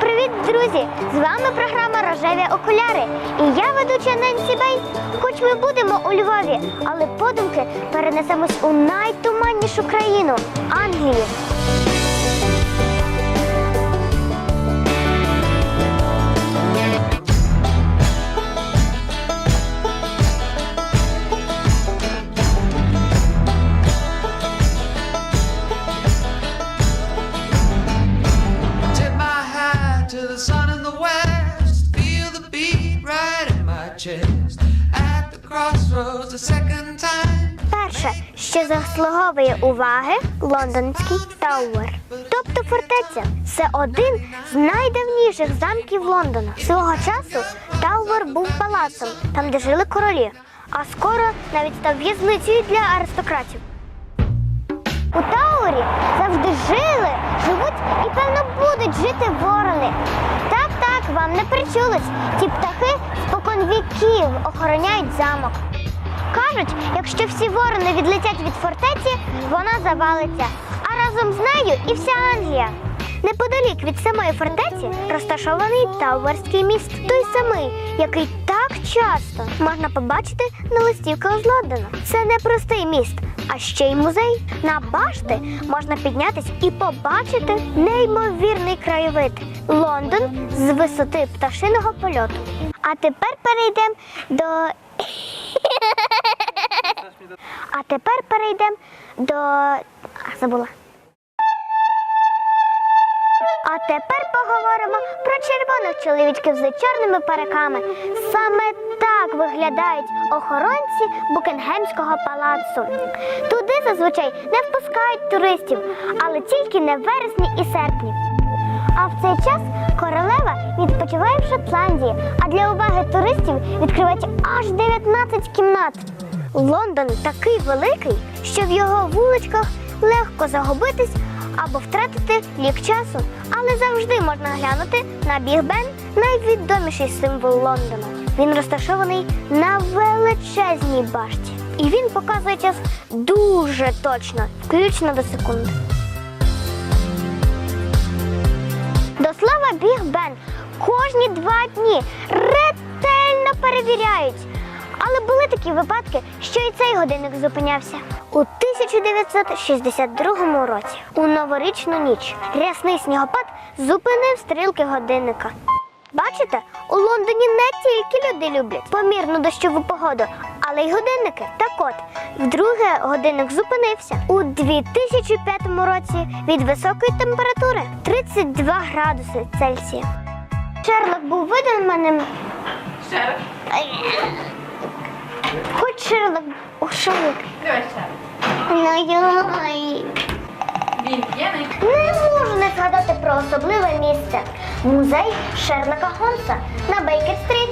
Привіт, друзі! З вами програма Рожеві окуляри. І я ведуча Ненсі Бей. Хоч ми будемо у Львові, але подумки перенесемось у найтуманнішу країну Англію. Перше, що заслуговує уваги лондонський Тауер. Тобто фортеця це один з найдавніших замків Лондона. Свого часу Тауер був палацом, там де жили королі, а скоро навіть став в'язницею для аристократів. У Таурі завжди жили, живуть і певно будуть жити ворони. Так, так, вам не причулось. Ті птахи спокон віків охороняють замок. Кажуть, якщо всі ворони відлетять від фортеці, вона завалиться, а разом з нею і вся Англія. Неподалік від самої фортеці розташований Тауерський міст, той самий, який так часто можна побачити на листівках з Лондона. Це не простий міст, а ще й музей. На башти можна піднятись і побачити неймовірний краєвид Лондон з висоти пташиного польоту. А тепер перейдемо до а тепер перейдемо до. А, забула. А тепер поговоримо про червоних чоловічків з чорними париками. Саме так виглядають охоронці Букінгемського палацу. Туди зазвичай не впускають туристів, але тільки не в вересні і серпні. А в цей час королева відпочиває в Шотландії, а для уваги туристів відкривають аж 19 кімнат. Лондон такий великий, що в його вуличках легко загубитись або втратити лік часу, але завжди можна глянути на Біг Бен, найвідоміший символ Лондона. Він розташований на величезній башті. І він показує час дуже точно, включно до секунди. Кожні два дні ретельно перевіряють. Але були такі випадки, що і цей годинник зупинявся. У 1962 році, у новорічну ніч, рясний снігопад зупинив стрілки годинника. Бачите, у Лондоні не тільки люди люблять помірну дощову погоду, але й годинники. Так от, вдруге годинник зупинився у 2005 році від високої температури 32 градуси Цельсія. Шерлок був видуманим. Ще раз. Хоч Шерлок у Шерлок. Давай раз. Він п'яний. Не можу не згадати про особливе місце. Музей Шерлока Холмса на Бейкер-стріт.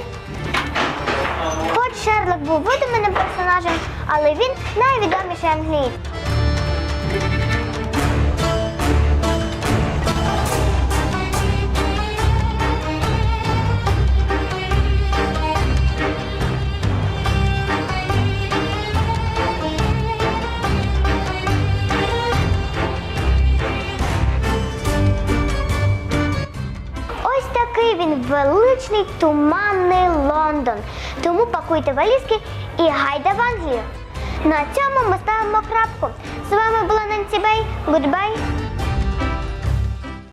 Хоч Шерлок був видуманим персонажем, але він найвідоміший англієць. Він величний туманний Лондон. Тому пакуйте валізки і гайда в Англію. На цьому ми ставимо крапку. З вами була Ненсі Бей. Гудбай!